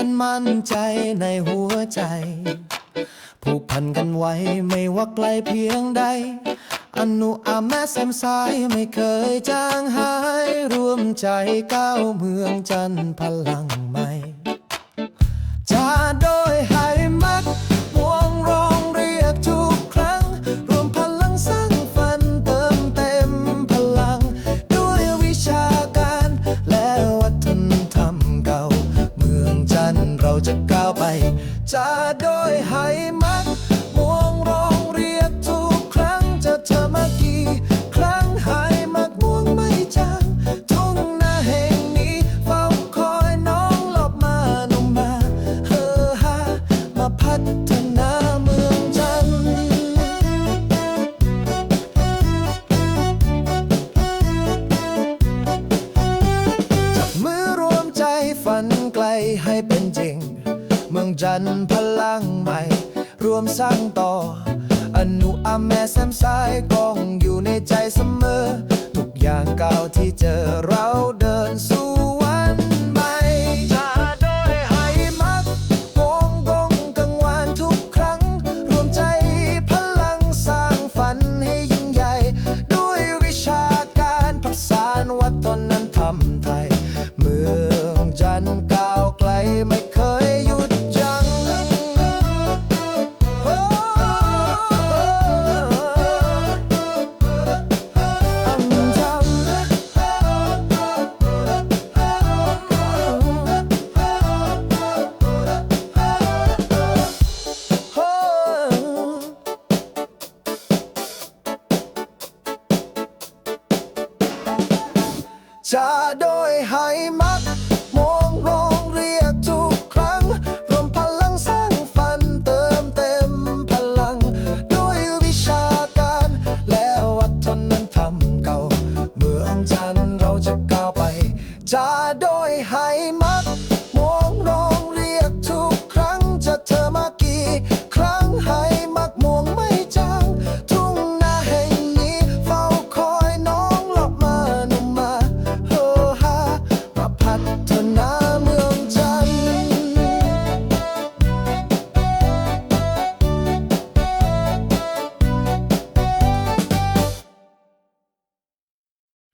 ฉันมั่นใจในหัวใจ ผูกพันกันไว้ไม่ว่าไกลเพียงใด อนุอาแม่แซมสายไม่เคยจางหายรวมใจก้าวเมืองจันพลังใหม่ โดยให้มักม่วงร้องเรียกทุกครั้งจะเธอมากี่ครั้งให้มักม่วงไม่จางทุ่งนาแห่งนี้เฝ้าคอยน้องหลบมาหนุ่มมาเฮอฮามาพัฒนาเมืองจันทร์จับมือรวมใจฝันไกลให้เป็นจริง องจันพลังใหม่ รวมสร้างต่อ อนุอาแม่แซมสายกองอยู่ในใจเสมอ ทุกอย่างก้าวที่เจอเราเดินสู่วันใหม่จะโดยให้มักกงกงกังวานทุกครั้ง รวมใจพลังสร้างฝันให้ยิ่งใหญ่ ด้วยวิชาการผสานวัฒนธรรมไทย จะโดยให้มา